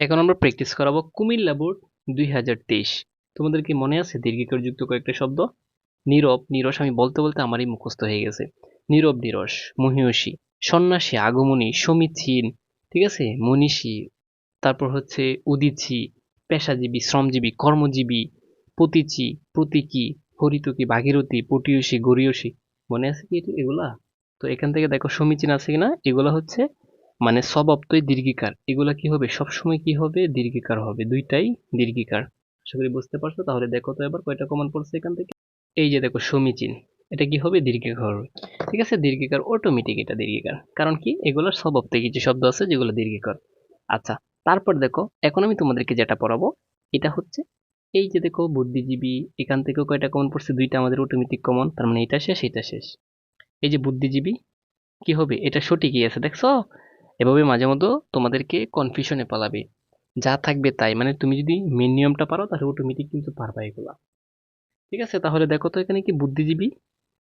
এখন আমরা প্র্যাকটিস করাবো কুমিল্লা বোর্ড দুই হাজার তেইশ। তোমাদের কি মনে আছে? দীর্ঘিকার যুক্ত কয়েকটা শব্দ? নীরব, নিরস, আমি বলতে বলতে আমারই মুখস্থ হয়ে গেছে। নীরব, নিরস মহিষী সন্ন্যাসী, আগমনী, সমীচীন, ঠিক আছে? মনীষী, তারপর হচ্ছে উদিচি, পেশাজীবী, শ্রমজীবী, কর্মজীবী প্রতীচী প্রতীকী, হরিতকী, ভাগীরথী, পটীয়সী, গরীয়সী। মনে আছে কি এগুলা? তো এখান থেকে দেখো সমীচীন আছে কিনা? এগুলা হচ্ছে মানে স্বভাবতই দীর্ঘিকার। এগুলা কি হবে? সবসময় কি হবে? দীর্ঘিকার হবে। দুইটাই দীর্ঘিকার। আশা করি বুঝতে পারছ? তাহলে দেখো তো এবার কয়টা কমান পড়ছে এখান থেকে। এই যে দেখো, সমীচীন। এটা কি হবে? দীর্ঘিকার হবে। ঠিক আছে? দীর্ঘিকার অটোমেটিক এটা দীর্ঘিকার। কারণ কি? এগুলোর স্বভাবতে কিছু শব্দ আছে যেগুলো দীর্ঘিকার। আচ্ছা তারপর দেখো, এখন আমি তোমাদেরকে যেটা পড়াবো, এটা হচ্ছে এই যে দেখো, বুদ্ধিজীবী, এখান থেকেও কয়টা কমন পড়ছে? দুইটা আমাদের অটোমেটিক কমন তার মানে এটা শেষ এটা শেষ। এই যে বুদ্ধিজীবী, কি হবে? এটা সঠিকই আছে, দেখছ? এভাবে মাঝে মধ্যে তোমাদেরকে কনফিউশনে পালাবে। যা থাকবে তাই। মানে তুমি যদি মেন নিয়মটা পারো, তাহলে অটোমেটিক কিন্তু পারবা এগুলা। ঠিক আছে? তাহলে দেখো তো এখানে কি বুদ্ধিজীবী?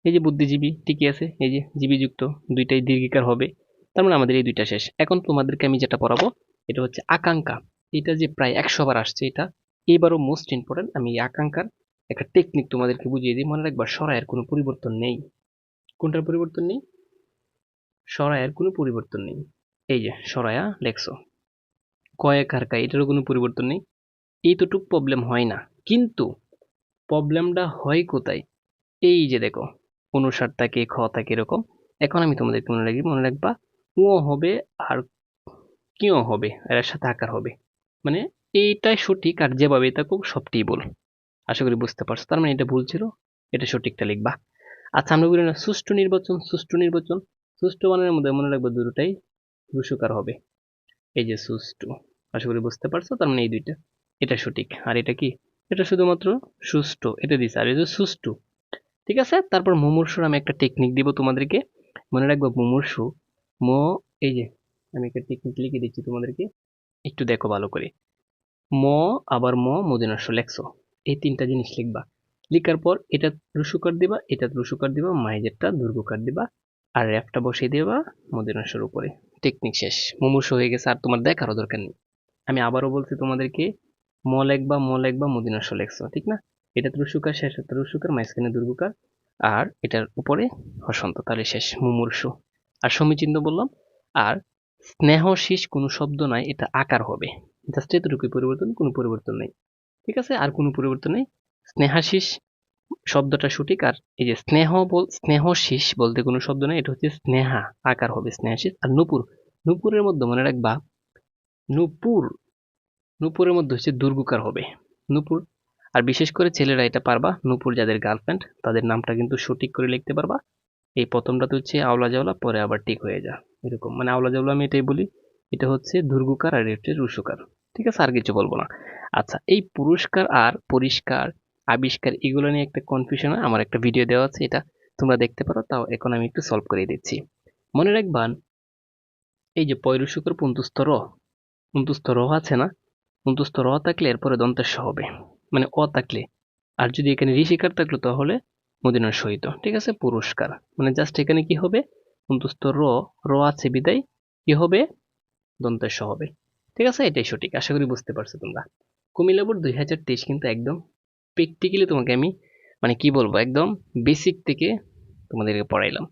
এই যে বুদ্ধিজীবী, ঠিকই আছে? এই যে জীবীযুক্ত, দুইটাই দীর্ঘিকার হবে। তার মানে আমাদের এই দুইটা শেষ। এখন তোমাদেরকে আমি যেটা পড়াবো, এটা হচ্ছে আকাঙ্ক্ষা। এটা যে প্রায় একশো বার আসছে এটা এইবারও মোস্ট ইম্পর্টেন্ট আমি এই আকাঙ্ক্ষার একটা টেকনিক তোমাদেরকে বুঝিয়ে দিই। মনে রাখবা সরায়ের কোনো পরিবর্তন নেই। কোনটার পরিবর্তন নেই? সরায়ের কোনো পরিবর্তন নেই। এই যে, সরায়া লেখছো কয়েক হারকা এটারও কোনো পরিবর্তন নেই। এইতটুক প্রবলেম হয় না। কিন্তু প্রবলেমটা হয় কোথায়? এই যে দেখো, অনুসার থাকে, খ থাকে এরকম। এখন আমি তোমাদেরকে মনে রাখি, মনে রাখবা ও হবে আর কিও হবে, আর এর সাথে আকার হবে। মানে এইটাই সঠিক আর যেভাবে এটা থাকুক সবটি ভুল। আশা করি বুঝতে পারছ। তার মানে এটা ভুল ছিল, এটা সঠিকটা লিখবা। আচ্ছা আমরা বলি না, সুষ্ঠু নির্বাচন সুষ্ঠু নির্বাচন। সুষ্ঠু মানের মধ্যে মনে রাখব দুটোটাই। রুসুকার হবে। এই যে সুষ্ঠু আশা করি বুঝতে পারছ? তার মানে এই দুইটা। এটা সঠিক। আর এটা কি? এটা শুধুমাত্র সুষ্ঠু এটা দিছে। আর এই যে সুষ্ঠু ঠিক আছে? তারপর মুমূর্ষুর আমি একটা টেকনিক দিব তোমাদেরকে। মনে রাখব মুমূর্ষু, ম, এই যে আমি একটা টেকনিক লিখে দিচ্ছি তোমাদেরকে। একটু দেখো ভালো করে। ম, আবার ম মদিনাস্য লেখছো। এই তিনটা জিনিস লিখবা। লিখার পর এটা রুসুকার দিবা এটা রুসুকার দিবা মাইজেরটা দুর্গকার দিবা। আর র্যাপটা বসিয়ে দিবা মদিনাস্যর উপরে টেকনিক শেষ। মুমূর্ষ হয়ে গেছে আর তোমার দেখারও দরকার নেই। আমি আবারও বলছি তোমাদেরকে ম লেখবা ম লেখবা মদিনাস্য লেখছো, ঠিক না? এটা রুসুকার শেষ, এটা রুসুকার মাঝখানে দুর্গকার, আর এটার উপরে হসন্ত, তাহলে শেষ, মুমূর্ষু। আর সমীচিহ্ন বললাম, আর স্নেহশীষ কোনো শব্দ নাই, এটা আকার হবে। জাস্ট এতটুকুই পরিবর্তন, কোনো পরিবর্তন নেই। ঠিক আছে? আর কোনো পরিবর্তন নেই। স্নেহাশিস শব্দটা সঠিক আর এই যে স্নেহ বল, স্নেহশীষ বলতে কোনো শব্দ নেই, এটা হচ্ছে স্নেহা, আকার হবে স্নেহাশিস আর নূপুর, নূপুরের মধ্যে মনে রাখবা, নূপুর, নূপুরের মধ্যে হচ্ছে দুর্গুকার হবে, নূপুর। আর বিশেষ করে ছেলেরা এটা পারবা, নূপুর যাদের গার্লফ্রেন্ড তাদের নামটা কিন্তু সঠিক করে লিখতে পারবা। এই প্রথমটা তো হচ্ছে আওলা জাওলা, পরে আবার ঠিক হয়ে যা, এরকম। মানে আওলা জাওলা আমি এটাই বলি, এটা হচ্ছে দুর্গুকার আর এটা হচ্ছে রুসুকার ঠিক আছে, আর কিছু বলব না। আচ্ছা এই পুরস্কার আর পরিষ্কার আবিষ্কার এগুলো নিয়ে একটা কনফিউশন আমার একটা ভিডিও দেওয়া আছে, এটা তোমরা দেখতে পারো। তাও এখন আমি একটু সলভ করে দিচ্ছি। মনে রাখবান, এই যে পয়রুসুকর পুন্তুস্ত র পুন্তুস্ত র আছে না? পুন্তুস্ত র থাকলে এরপরে দন্তের স হবে। মানে অ থাকলে। আর যদি এখানে ঋষিকার থাকল তাহলে মদিনার সহিত। ঠিক আছে? পুরস্কার। মানে জাস্ট এখানে কি হবে? পুন্তুস্ত র র আছে বিদায়। কি হবে? দন্তের স হবে। ঠিক আছে? এটাই সঠিক। আশা করি বুঝতে পারছ তোমরা। কুমিল্লা বোর্ড দুই হাজার তেইশ কিন্তু একদম প্র্যাকটিক্যালি তোমাকে আমি মানে কি বলব একদম বেসিক থেকে তোমাদেরকে পড়াইলাম।